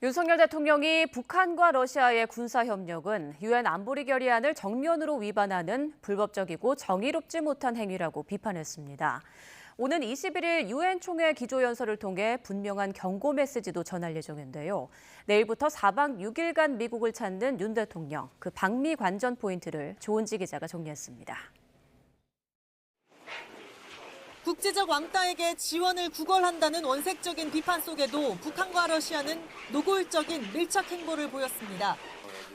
윤석열 대통령이 북한과 러시아의 군사 협력은 유엔 안보리 결의안을 정면으로 위반하는 불법적이고 정의롭지 못한 행위라고 비판했습니다. 오는 21일 유엔 총회 기조연설을 통해 분명한 경고 메시지도 전할 예정인데요. 내일부터 4박 6일간 미국을 찾는 윤 대통령, 그 방미 관전 포인트를 조은지 기자가 정리했습니다. 국제적 왕따에게 지원을 구걸한다는 원색적인 비판 속에도 북한과 러시아는 노골적인 밀착 행보를 보였습니다.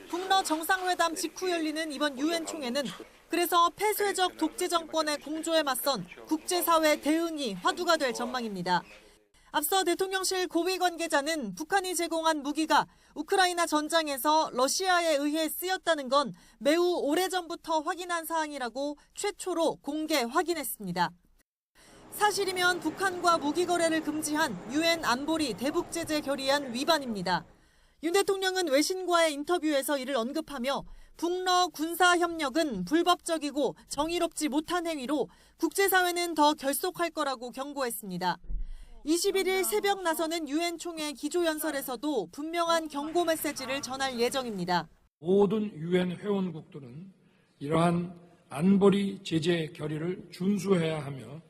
북러 정상회담 직후 열리는 이번 유엔 총회는 그래서 폐쇄적 독재 정권의 공조에 맞선 국제사회 대응이 화두가 될 전망입니다. 앞서 대통령실 고위 관계자는 북한이 제공한 무기가 우크라이나 전장에서 러시아에 의해 쓰였다는 건 매우 오래전부터 확인한 사항이라고 최초로 공개 확인했습니다. 사실이면 북한과 무기 거래를 금지한 유엔 안보리 대북 제재 결의안 위반입니다. 윤 대통령은 외신과의 인터뷰에서 이를 언급하며 북러 군사 협력은 불법적이고 정의롭지 못한 행위로 국제사회는 더 결속할 거라고 경고했습니다. 21일 새벽 나서는 유엔 총회 기조연설에서도 분명한 경고 메시지를 전할 예정입니다. 모든 유엔 회원국들은 이러한 안보리 제재 결의를 준수해야 하며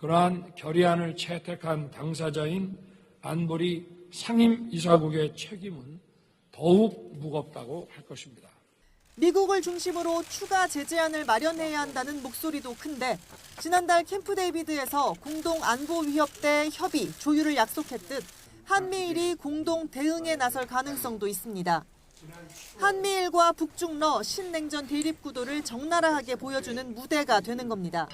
그러한 결의안을 채택한 당사자인 안보리 상임이사국의 책임은 더욱 무겁다고 할 것입니다. 미국을 중심으로 추가 제재안을 마련해야 한다는 목소리도 큰데 지난달 캠프 데이비드에서 공동 안보 위협 대 협의 조율을 약속했듯 한미일이 공동 대응에 나설 가능성도 있습니다. 한미일과 북중러 신냉전 대립 구도를 적나라하게 보여주는 무대가 되는 겁니다.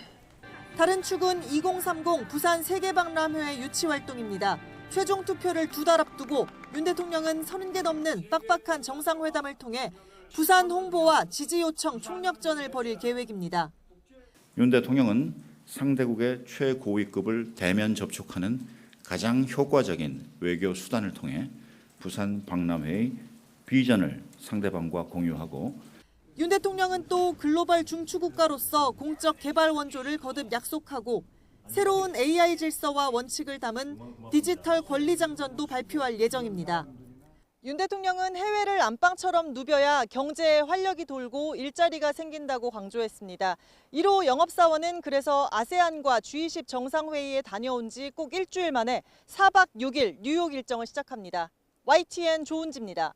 다른 축은 2030 부산 세계박람회 유치 활동입니다. 최종 투표를 두 달 앞두고 윤 대통령은 30개 넘는 빡빡한 정상회담을 통해 부산 홍보와 지지 요청 총력전을 벌일 계획입니다. 윤 대통령은 상대국의 최고위급을 대면 접촉하는 가장 효과적인 외교 수단을 통해 부산 박람회의 비전을 상대방과 공유하고 윤 대통령은 또 글로벌 중추국가로서 공적 개발 원조를 거듭 약속하고 새로운 AI 질서와 원칙을 담은 디지털 권리장전도 발표할 예정입니다. 윤 대통령은 해외를 안방처럼 누벼야 경제에 활력이 돌고 일자리가 생긴다고 강조했습니다. 1호 영업사원은 그래서 아세안과 G20 정상회의에 다녀온 지 꼭 일주일 만에 4박 6일 뉴욕 일정을 시작합니다. YTN 조은지입니다.